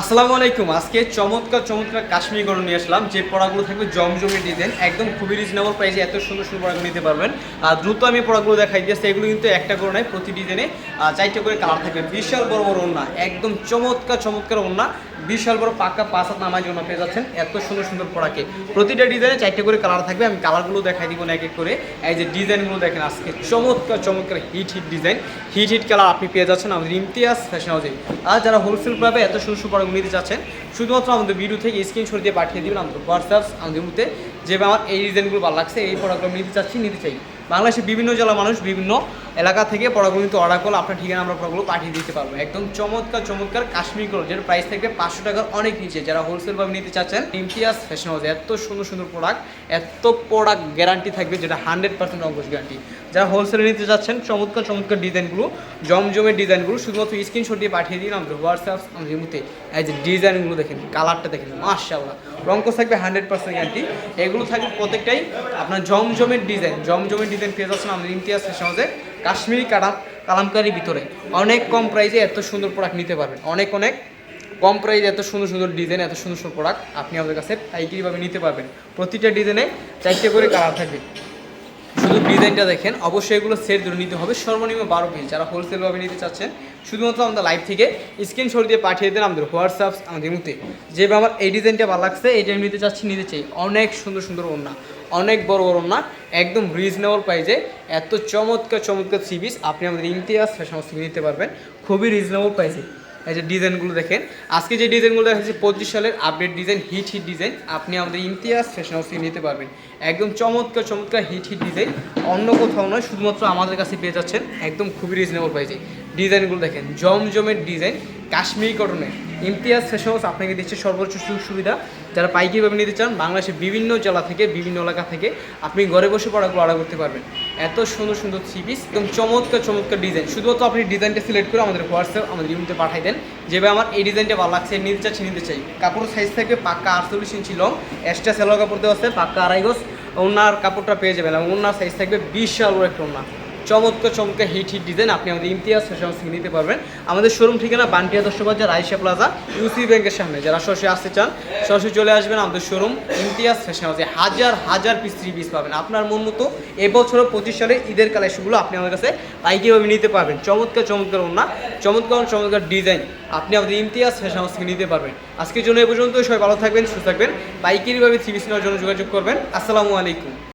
আসসালামু আলাইকুম। আজকে চমৎকার চমৎকার কাশ্মীরি গরম নিয়ে আসলাম। যে পড়াগুলো থাকবে জমজমি ডিজাইন, একদম খুবই রিজনেবল প্রাইসে এত সুন্দর সুন্দর পড়াগুলো নিতে পারবেন। আর দ্রুত আমি পড়াগুলো দেখাই দিয়েছি এগুলো কিন্তু একটা করে নয়, প্রতি ডিজাইনে চারটে করে কালার থাকবে। বিশাল বড় বড় ওন্না একদম চমৎকার চমৎকার ওন্না বিশাল বড় পাকা পাঁচ হাত জন্য পেয়ে যাচ্ছেন, এত সুন্দর সুন্দর পড়াকে প্রতিটা ডিজাইনে চারটে করে কালার থাকবে, আমি কালারগুলো দেখাই দিব না এক এক করে। এই যে ডিজাইনগুলো দেখেন আজকে, চমৎকার চমৎকার hit hit design hit hit colour আপনি পেয়ে যাচ্ছেন আমাদের ইমতিয়াজ ফ্যাশন হাউসে আর যারা হোলসেল পাবে, এত সুন্দর সুন্দর পড়াগুলো নিতে চাচ্ছেন শুধুমাত্র আমাদের ভিডিও থেকে স্ক্রিনশট দিয়ে পাঠিয়ে দেবেন আমাদের হোয়াটসঅ্যাপ আমাদের মধ্যে যে আমার এই ডিজাইনগুলো ভালো লাগছে, এই প্রোডাক্টগুলো নিতে চাচ্ছি, নিতে চাই। বাংলাদেশের বিভিন্ন জেলার মানুষ বিভিন্ন এলাকা থেকে পড়াগুলো কিন্তু অর্ডার করলে আপনার ঠিকানা আমরা পড়াগুলো পাঠিয়ে দিতে পারব। একদম চমৎকার চমৎকার কাশ্মীর করো যেটা প্রাইস থাকবে পাঁচশো টাকার অনেক নিচে। যারা হোলসেল ভাবে নিতে চাচ্ছেন ইমতিয়াজ ফ্যাশন হাউস এত সুন্দর সুন্দর প্রোডাক্ট এত প্রোডাক্ট গ্যারান্টি থাকবে যেটা হান্ড্রেড পার্সেন্ট অঙ্কুশ গ্যারান্টি যারা হোলসেলে নিতে চাচ্ছেন, চমৎকার চমৎকার ডিজাইনগুলো জমজমের ডিজাইনগুলো শুধুমাত্র স্ক্রিনশট দিয়ে পাঠিয়ে দিন আমাদের হোয়াটসঅ্যাপ আমাদের মধ্যে এই যে ডিজাইনগুলো দেখেন কালারটা দেখেন, মাশাআল্লাহ। রঙ্কস থাকবে হান্ড্রেড পার্সেন্ট গ্যারান্টি এগুলো থাকবে প্রত্যেকটাই আপনার জমজমের ডিজাইন জমজমের ডিজাইন পেয়ে যাচ্ছেন আমাদের ইমতিয়াজ ফ্যাশন হাউসে কাশ্মীরি কাটা কালামকারির ভিতরে। অনেক কম প্রাইসে এত সুন্দর প্রোডাক্ট নিতে পারবেন। অনেক অনেক কম প্রাইসে এত সুন্দর সুন্দর ডিজাইন এত সুন্দর সুন্দর প্রোডাক্ট আপনি আমাদের কাছে পাইকারিভাবে নিতে পারবেন। প্রতিটা ডিজাইনে চারটে করে কালার থাকবে। শুধু ডিজাইনটা দেখেন, অবশ্যই এগুলো সেট ধরে নিতে হবে। সর্বনিম্ন বারো পিস যারা হোলসেলভাবে নিতে চাচ্ছেন, শুধুমাত্র আমাদের লাইভ থেকে স্ক্রিনশট দিয়ে পাঠিয়ে দেন আমাদের হোয়াটসঅ্যাপ আমাদের মধ্যে যেভাবে আমার এই ডিজাইনটা ভালো লাগছে, এই ডিজাইন নিতে চাচ্ছি, নিতে চাই। অনেক সুন্দর সুন্দর ওড়না, অনেক বড় বড় ওড়না, একদম রিজনেবল প্রাইসে এত চমৎকার চমৎকার সিবিস আপনি আমাদের ইমতিয়াজ ফ্যাশন নিতে পারবেন। খুবই রিজনেবল প্রাইসে এই যে ডিজাইনগুলো দেখেন। আজকে যে ডিজাইনগুলো দেখাচ্ছি, পঁচিশ সালের update design hit hit design আপনি আমাদের ইমতিয়াজ ফ্যাশন হাউসে নিতে পারবেন। একদম চমৎকার চমৎকার হিট হিট ডিজাইন অন্য কোথাও নয়, শুধুমাত্র আমাদের কাছে পেয়ে যাচ্ছেন একদম খুবই রিজনেবল প্রাইসে ডিজাইনগুলো দেখেন জমজমের ডিজাইন, কাশ্মীরি কটনের ইমতিয়াজ ফ্যাশন হাউস আপনাকে দিচ্ছে সর্বোচ্চ সুযোগ সুবিধা। যারা পাইকারিভাবে নিতে চান বাংলাদেশের বিভিন্ন জেলা থেকে, বিভিন্ন এলাকা থেকে আপনি ঘরে বসে পড়াগুলো অর্ডার করতে পারবেন। এত সুন্দর সুন্দর থ্রি পিস একদম চমৎকার চমৎকার ডিজাইন শুধুমাত্র আপনি ডিজাইনটা সিলেক্ট করে আমাদের হোয়াটসঅ্যাপ, আমাদের ইমেলতে পাঠাই দেন। যেভাবে আমার এই ডিজাইনটা ভালো লাগছে, নিতে চাচ্ছি, নিতে চাই। কাপড় সাইজ থাকবে পাক্কা আটচল্লিশ ইঞ্চি লং এক্সট্রা সেলোয়ার কাপড় দেওয়া আছে, পাক্কা আড়াই গজ। ওনার কাপড়টা পেয়ে যাবেন এবং ওনার সাইজ থাকবে বিশাল বড় একটা ওনা চমৎকার চমৎকার হিট হিট ডিজাইন আপনি আমাদের ইমতিয়াজ ফ্যাশন থেকে নিতে পারবেন। আমাদের শোরুম ঠিকানা বান্টিয়া দশ বাজার আইসা প্লাজা ইউসি ব্যাংকের সামনে। যারা সরাসরি আসতে চান, সরাসরি চলে আসবেন আমাদের শোরুম ইমতিয়াজ ফ্যাশন হাউসে। হাজার হাজার পিস থ্রি পিস পাবেন। আপনার মন মতো এবছরও পঁচিশ সালে ঈদের কালেকশনগুলো আপনি আমাদের কাছে পাইকিভাবে নিতে পারবেন। চমৎকার চমৎকার ওনা চমৎকার চমৎকার ডিজাইন আপনি আমাদের ইমতিয়াজ ফ্যাশন হাউস থেকে নিতে পারবেন। আজকের জন্য এ পর্যন্ত সবাই ভালো থাকবেন, সুস্থ থাকবেন। পাইকারিভাবে থ্রি পিস নেওয়ার জন্য যোগাযোগ করবেন। আসসালামু আলাইকুম।